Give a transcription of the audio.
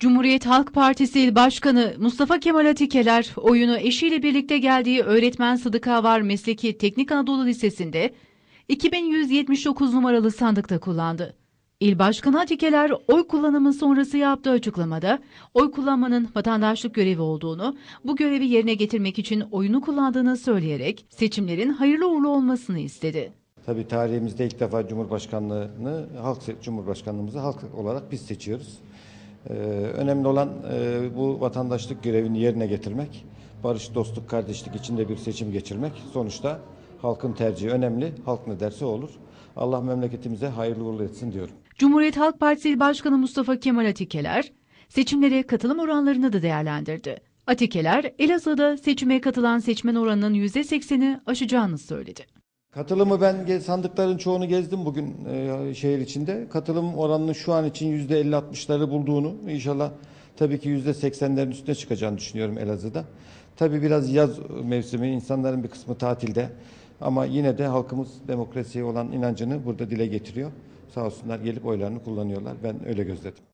Cumhuriyet Halk Partisi İl Başkanı Mustafa Kemal Atikeler oyunu eşiyle birlikte geldiği öğretmen Sıdıka Var Mesleki Teknik Anadolu Lisesi'nde 2179 numaralı sandıkta kullandı. İl Başkanı Atikeler oy kullanımı sonrası yaptığı açıklamada oy kullanmanın vatandaşlık görevi olduğunu, bu görevi yerine getirmek için oyunu kullandığını söyleyerek seçimlerin hayırlı uğurlu olmasını istedi. Tabii tarihimizde ilk defa Cumhurbaşkanlığını halk Cumhurbaşkanlığımızı halk olarak biz seçiyoruz. Ee, önemli olan e, bu vatandaşlık görevini yerine getirmek, barış, dostluk, kardeşlik içinde bir seçim geçirmek. Sonuçta halkın tercihi önemli. Halk ne derse olur. Allah memleketimize hayırlı uğurlu etsin diyorum. Cumhuriyet Halk Partisi Başkanı Mustafa Kemal Atikeler, seçimlere katılım oranlarını da değerlendirdi. Atikeler, Elazığ'da seçime katılan seçmen oranının %80'i aşacağını söyledi. Katılımı ben sandıkların çoğunu gezdim bugün e, şehir içinde. Katılım oranının şu an için yüzde 50-60'ları bulduğunu inşallah tabii ki yüzde 80'lerin üstüne çıkacağını düşünüyorum Elazığ'da. Tabii biraz yaz mevsimi insanların bir kısmı tatilde ama yine de halkımız demokrasiye olan inancını burada dile getiriyor. Sağ olsunlar gelip oylarını kullanıyorlar. Ben öyle gözledim.